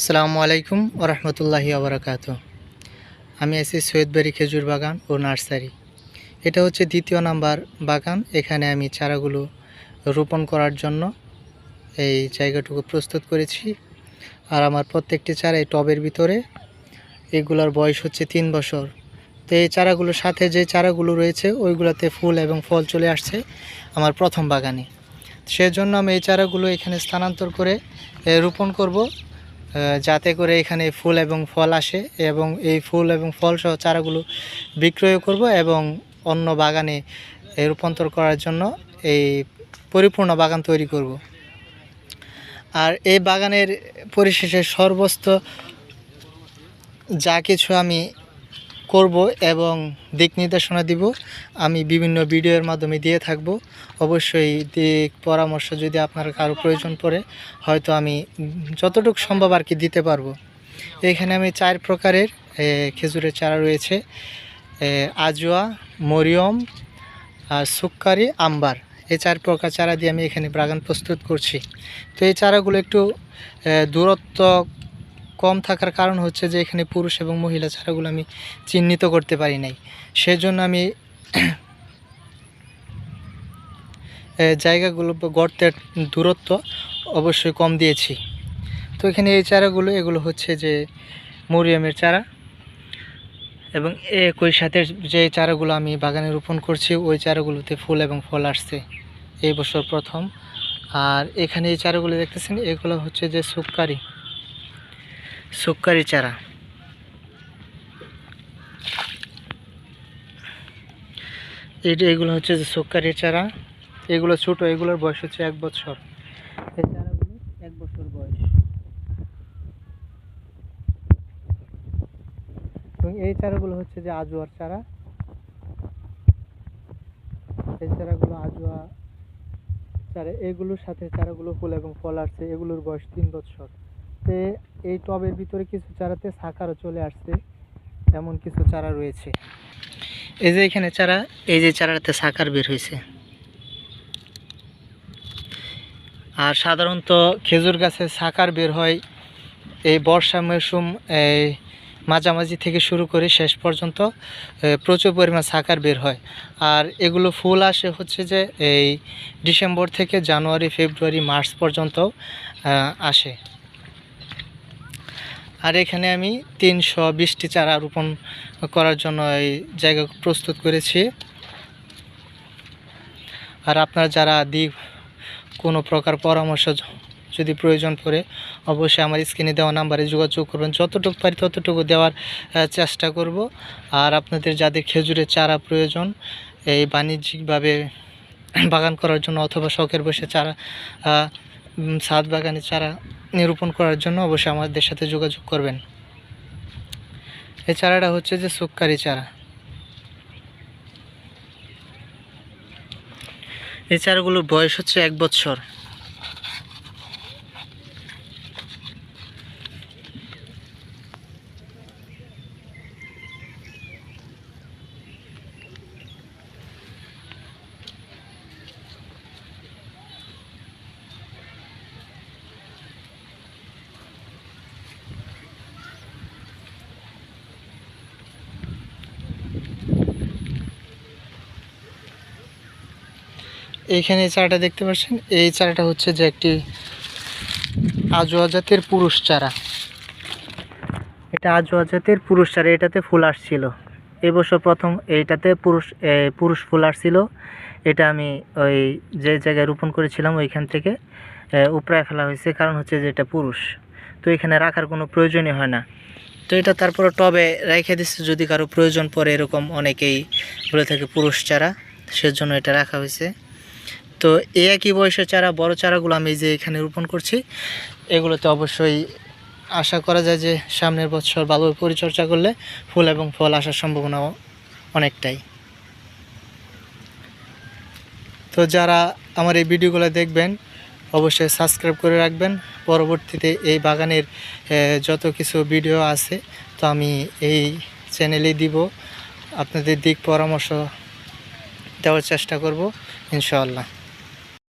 আসসালামু আলাইকুম ওরহমতুল্লাহি আবরাকাত আমি আছি সৈয়দবাড়ি খেজুর বাগান ও নার্সারি। এটা হচ্ছে দ্বিতীয় নাম্বার বাগান। এখানে আমি চারাগুলো রোপণ করার জন্য এই জায়গাটুকু প্রস্তুত করেছি। আর আমার প্রত্যেকটি চারা এই টবের ভিতরে। এগুলোর বয়স হচ্ছে তিন বছর। তো এই চারাগুলোর সাথে যে চারাগুলো রয়েছে, ওইগুলোতে ফুল এবং ফল চলে আসছে আমার প্রথম বাগানে। সেজন্য আমি এই চারাগুলো এখানে স্থানান্তর করে রোপণ করব। যাতে করে এখানে ফুল এবং ফল আসে এবং এই ফুল এবং ফলসহ চারাগুলো বিক্রয় করব এবং অন্য বাগানে রূপান্তর করার জন্য এই পরিপূর্ণ বাগান তৈরি করব। আর এই বাগানের পরিশেষে সর্বস্ত যা কিছু আমি করব এবং দিক নির্দেশনা দিব। আমি বিভিন্ন ভিডিওর মাধ্যমে দিয়ে থাকব। অবশ্যই দিক পরামর্শ যদি আপনার কারও প্রয়োজন পড়ে, হয়তো আমি যতটুকু সম্ভব আর কি দিতে পারব। এখানে আমি চার প্রকারের খেজুরের চারা রয়েছে। আজোয়া, মরিয়ম আর সুক্কারি, আম্বার। এই চার প্রকার চারা দিয়ে আমি এখানে বাগান প্রস্তুত করছি। তো এই চারাগুলো একটু দূরত্ব কম থাকার কারণ হচ্ছে যে এখানে পুরুষ এবং মহিলা চারাগুলো আমি চিহ্নিত করতে পারি নাই। সেজন্য আমি জায়গাগুলো গর্তের দূরত্ব অবশ্যই কম দিয়েছি। তো এখানে এই চারাগুলো, এগুলো হচ্ছে যে মরিয়ামের চারা এবং একই সাথে যে চারাগুলো আমি বাগানে রোপণ করছি, ওই চারাগুলোতে ফুল এবং ফল আসছে এই বছর প্রথম। আর এখানে এই চারাগুলো দেখতেছেন, এগুলো হচ্ছে যে সুক্কারি সুক্কারি চারা। এইটা এগুলো হচ্ছে যে সুক্কারি চারা। এগুলো ছোট, এগুলোর বয়স হচ্ছে এক বছর। এই চারাগুলো এক বছর বয়স। এবং এই চারাগুলো হচ্ছে যে আজোয়ার চারা। এই চারাগুলো আজোয়া চারা, এগুলোর সাথে চারাগুলো ফুল এবং ফল আসছে। এগুলোর বয়স তিন বছর। তে এই টবের ভিতরে কিছু চারাতে সাকারও চলে আসছে, এমন কিছু চারা রয়েছে। এই যে এখানে চারা, এই যে চারাতে সাকার বের হয়েছে। আর সাধারণত খেজুর গাছে সাকার বের হয় এই বর্ষা মৌসুম এই মাঝামাঝি থেকে শুরু করে শেষ পর্যন্ত প্রচুর পরিমাণ সাকার বের হয়। আর এগুলো ফুল আসে হচ্ছে যে এই ডিসেম্বর থেকে জানুয়ারি, ফেব্রুয়ারি, মার্চ পর্যন্ত আসে। আর এখানে আমি তিনশো বিশটি চারা রোপণ করার জন্য এই জায়গা প্রস্তুত করেছি। আর আপনারা যারা দিক কোনো প্রকার পরামর্শ যদি প্রয়োজন পড়ে, অবশ্যই আমার স্ক্রিনে দেওয়া নাম্বারে যোগাযোগ করবেন। যতটুকু পারি ততটুকু দেওয়ার চেষ্টা করব। আর আপনাদের যাদের খেজুরের চারা প্রয়োজন, এই বাণিজ্যিকভাবে বাগান করার জন্য অথবা শখের বসে চারা ছাদ বাগানে চারা নিরূপণ করার জন্য অবশ্যই আমাদের সাথে যোগাযোগ করবেন। এই চারাটা হচ্ছে যে সুক্কারি চারা। এই চারাগুলোর বয়স হচ্ছে এক বছর এইখানে এই চারাটা দেখতে পাচ্ছেন? এই চারাটা হচ্ছে যে একটি আজোয়া জাতের পুরুষ চারা। এটা আজোয়া জাতের পুরুষ চারা এটাতে ফুল আসছিল। এবছর প্রথম এইটাতে পুরুষ পুরুষ ফুল আসছিল। এটা আমি ওই যে জায়গায় রোপণ করেছিলাম ওইখান থেকে এ, উপড়ায় ফেলা হয়েছে। কারণ হচ্ছে যে এটা পুরুষ। তো এখানে রাখার কোনো প্রয়োজনই হয় না। তো এটা তারপরে টবে রেখে দিচ্ছে যদি কারও প্রয়োজন পড়ে এরকম অনেকেই বলে থাকে পুরুষ চারা সেজন্য এটা রাখা হয়েছে। তো এই একই বয়সের চারা, বড় চারাগুলো আমি যে এখানে রোপণ করছি, এগুলোতে অবশ্যই আশা করা যায় যে সামনের বছর ভালোভাবে পরিচর্যা করলে ফুল এবং ফল আসার সম্ভাবনা অনেকটাই। তো যারা আমার এই ভিডিওগুলো দেখবেন, অবশ্যই সাবস্ক্রাইব করে রাখবেন। পরবর্তীতে এই বাগানের যত কিছু ভিডিও আছে, তো আমি এই চ্যানেলে দিব। আপনাদের দিক পরামর্শ দেওয়ার চেষ্টা করব, ইনশাআল্লাহ।